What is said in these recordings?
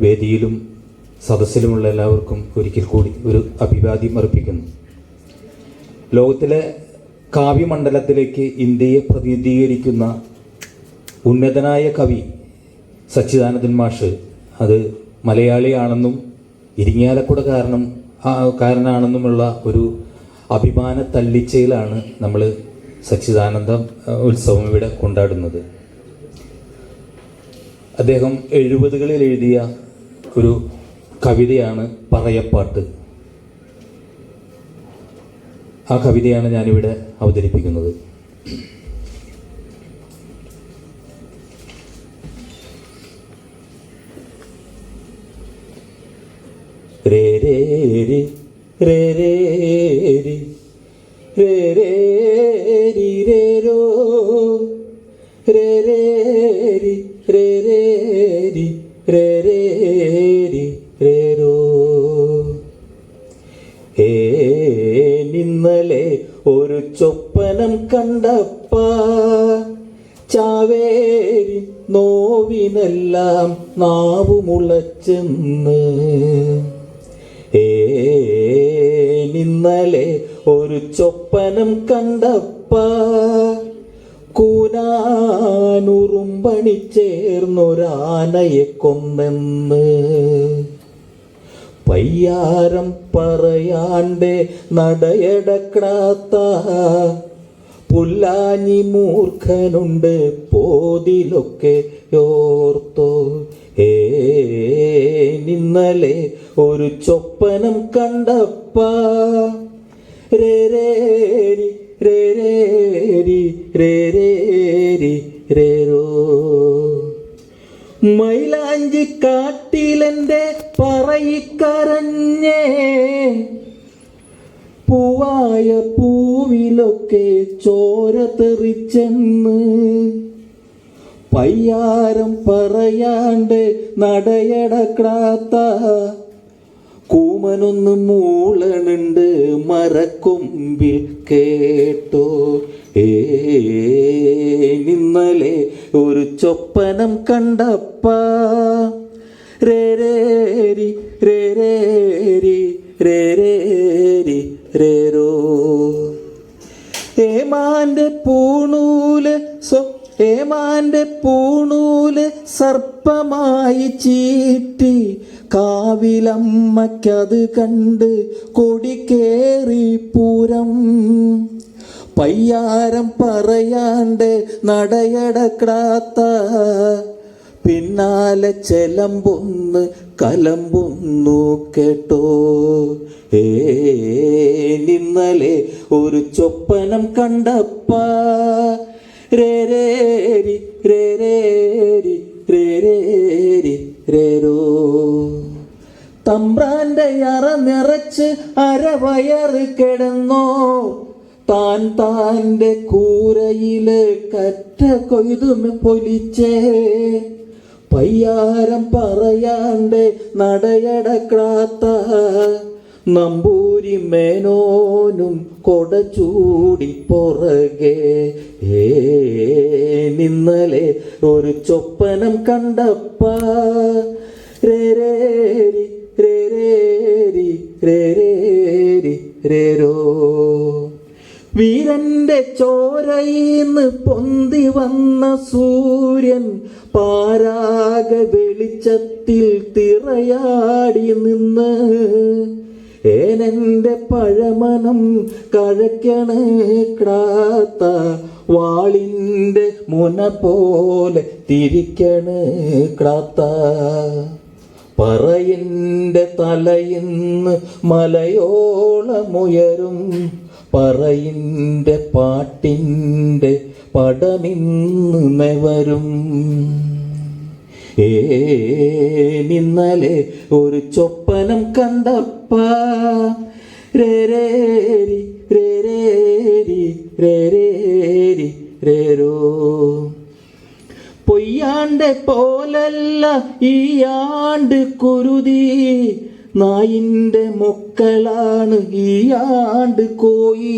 വേദിയിലും സദസ്സിലുമുള്ള എല്ലാവർക്കും ഒരിക്കൽ കൂടി ഒരു അഭിവാദ്യം അർപ്പിക്കുന്നു. ലോകത്തിലെ കാവ്യമണ്ഡലത്തിലേക്ക് ഇന്ത്യയെ പ്രതിനിധീകരിക്കുന്ന ഉന്നതനായ കവി സച്ചിദാനന്ദൻ മാഷ് അത് മലയാളിയാണെന്നും ഇരിങ്ങാലക്കുട കാരണം കാരനാണെന്നുമുള്ള ഒരു അഭിമാന തല്ലിച്ചയിലാണ് നമ്മൾ സച്ചിദാനന്ദ ഉത്സവം ഇവിടെ കൊണ്ടാടുന്നത്. അദ്ദേഹം എഴുപതുകളിൽ എഴുതിയ ഒരു കവിതയാണ് പറയപ്പാട്ട്. ആ കവിതയാണ് ഞാനിവിടെ അവതരിപ്പിക്കുന്നത്. രേ രേ രി, രേ ഏ നിന്നലെ ഒരു ചൊപ്പനം കണ്ടപ്പ ചാവേരി നോവിനെല്ലാം നാവുമുളച്ചെന്ന് ഏ നിന്നലെ ഒരു ചൊപ്പനം കണ്ടപ്പ കൂനാനുറുമ്പണി ചേർന്നൊരാനയെ കൊന്നെന്ന്. പയ്യാരം പറയാണ്ട് നടയടക്കാത്ത പുല്ലാഞ്ഞി മൂർഖനുണ്ട് പോതിലൊക്കെ ഓർത്തോ. ഏ നിന്നലെ ഒരു ചൊപ്പനം കണ്ടപ്പ. രേ ചോര തെറിച്ചെന്ന് പയ്യാരം പറയാണ്ട് നടയടക്കാത്ത കൂമനൊന്ന് മൂളണുണ്ട് മരക്കൊമ്പിൽ കേട്ടോ. ഏ നിന്നലെ ഒരു ചൊപ്പനം കണ്ടപ്പ. രി, ഏമാന്റെ പൂണൂൽ സർപ്പമായി ചീറ്റി കാവിലമ്മയ്ക്കത് കണ്ട് കൊടി കേറി പൂരം. പയ്യാരം പറയാണ്ട് നടയടക്കാത്ത പിന്നാലെ ചെലമ്പൊന്ന് കലമ്പൊന്നു കേട്ടോ. ഏ നിന്നലെ ഒരു ചൊപ്പനം കണ്ടപ്പ. രേ രേ രി, രേ രേ രി, രേ രേ രി, രേ രോ. തമ്പ്രാന്റെ അറ നിറച്ച് അരവയറ് കിടന്നോ താൻ താന്റെ കൂരയിൽ കറ്റ കൊയ്തും പൊലിച്ചേ പയ്യാരം പറയാണ്ട് നടയടക്കാത്ത നമ്പൂരി മേനോനും കൊട പുറകെ ഏ നിന്നലെ ഒരു ചൊപ്പനം കണ്ടപ്പ രേരേരി രേരേരി രേരേരി രേ രേ രി, രേ രേ രി, രേ രോ. വീരന്റെ ചോരയിന്ന് പൊന്തി വന്ന സൂര്യൻ പാരാഗ വെളിച്ചത്തിൽ തിറയാടി നിന്ന് ഏനന്റെ പഴമനം കഴക്കണേക്കാത്ത വാളിന്റെ മുന പോലെ തിരിക്കണേക്കാത്ത പറയിന്റെ തലയിന്ന് മലയോളമുയരും പറയിന്റെ പാട്ടിന്റെ പടമിന്ന് നെവരും. ഏ നിന്നലെ ഒരു ചൊപ്പനം കണ്ടപ്പ. രേരേരി രേരേരി രേരേരി രേരോ പൊയ്യാണ്ടെ പോലല്ല ഈ ആണ്ട് കുരുതി. നായിന്റെ മൊക്കളാണ് ഈ ആണ്ട് കോയി.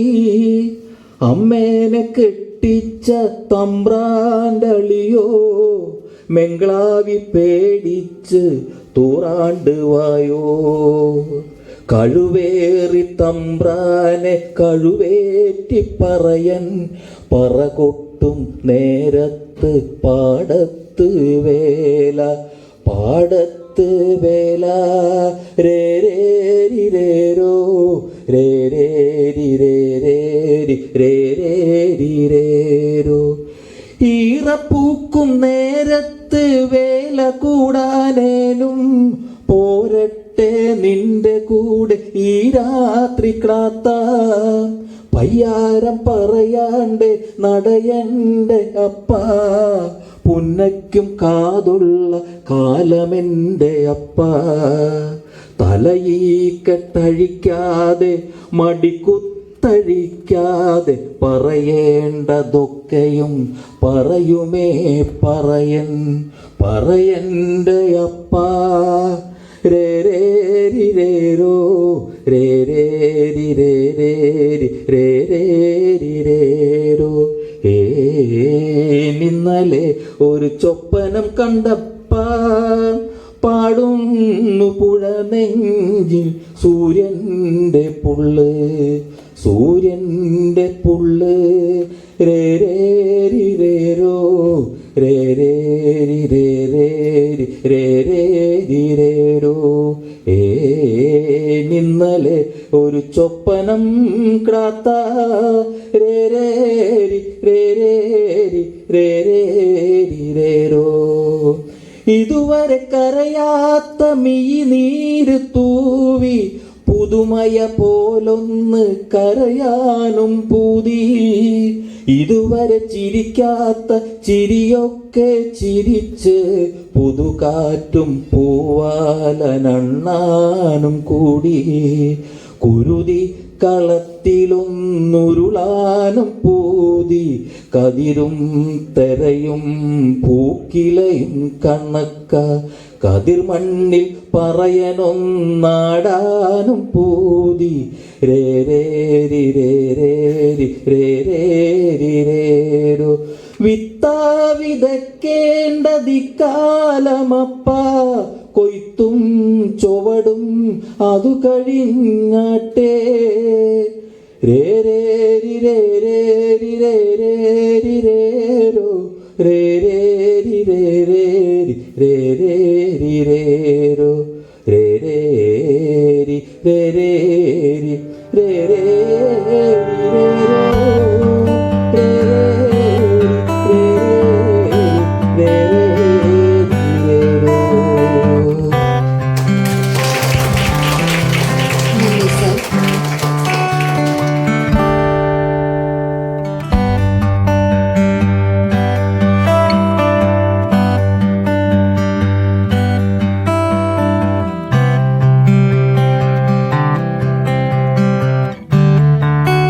അമ്മേനെ കെട്ടിച്ച തമ്പ്രാന്റെ അളിയോ മെങ്കളാവി പേടിച്ച് തൂറാണ്ട് വായോ കഴുവേറി തമ്പ്രാനെ കഴുവേറ്റി പറയൻ പറകൊട്ടും നേരത്ത് പാടത്ത് വേല പാടത്ത് വേല. രേരേരി രേരോ രേരേരി രേരോ ഈറപ്പൂക്കും നേരത്ത് വേല കൂടാനേനും പോരട്ടെ നിന്റെ കൂടെ ഈ രാത്രി ക്ലാത്ത. പയ്യാരം പറയാണ്ട് നടയന്റെ അപ്പ. പുന്നയ്ക്കും കാതുള്ള കാലമെന്റെ അപ്പ. തലയീക്കട്ടഴിക്കാതെ മടിക്കുത്തഴിക്കാതെ പറയേണ്ടതൊക്കെയും പറയുമേ പറയൻ പറയന്റെ അപ്പ. രേ രേ രേരി രേ രേരി രേ രേരി രേരോ ഏ നിന്നലെ ഒരു ചൊപ്പനം കണ്ടപ്പ. പാടുന്നു പുഴ നെഞ്ചിൽ സൂര്യന്റെ പുള്ള്. സൂര്യന്റെ പുള്ള് രേ രേരി രേരോ രേ രേരി രേ രേരി. രേ രേരി രേരോ ഏ നിന്നലെ ഒരു ചൊപ്പനം ക്രാത്ത രേ രേരി രേ രേരി രേ രേരി രേരോ. ഇതുവരെ കരയാത്ത മീ നീര് തൂവി പുതുമയ പോലൊന്ന് കരയാനും പൂതി. ഇതുവരെ ചിരിക്കാത്ത ചിരിയൊക്കെ ചിരിച്ച് പുതുകാറ്റും പൂവാലനണ്ണാനും കൂടി. കുരുതി കളത്തിലൊന്നുരുളാനും പൂതി. കതിരും തെരയും പൂക്കിലയും കണ്ണക്ക കതിർ മണ്ണിൽ പറയനൊന്നാടാനും പൂതി. രേ രേരി രേ രേരി രേ രേരി രേരു വിത്താവിതക്കേണ്ടതിക്കാലമപ്പ കൊയ്ത്തും ചുവടും അതു കഴിഞ്ഞാട്ടേ. രേ രേരി രേ re re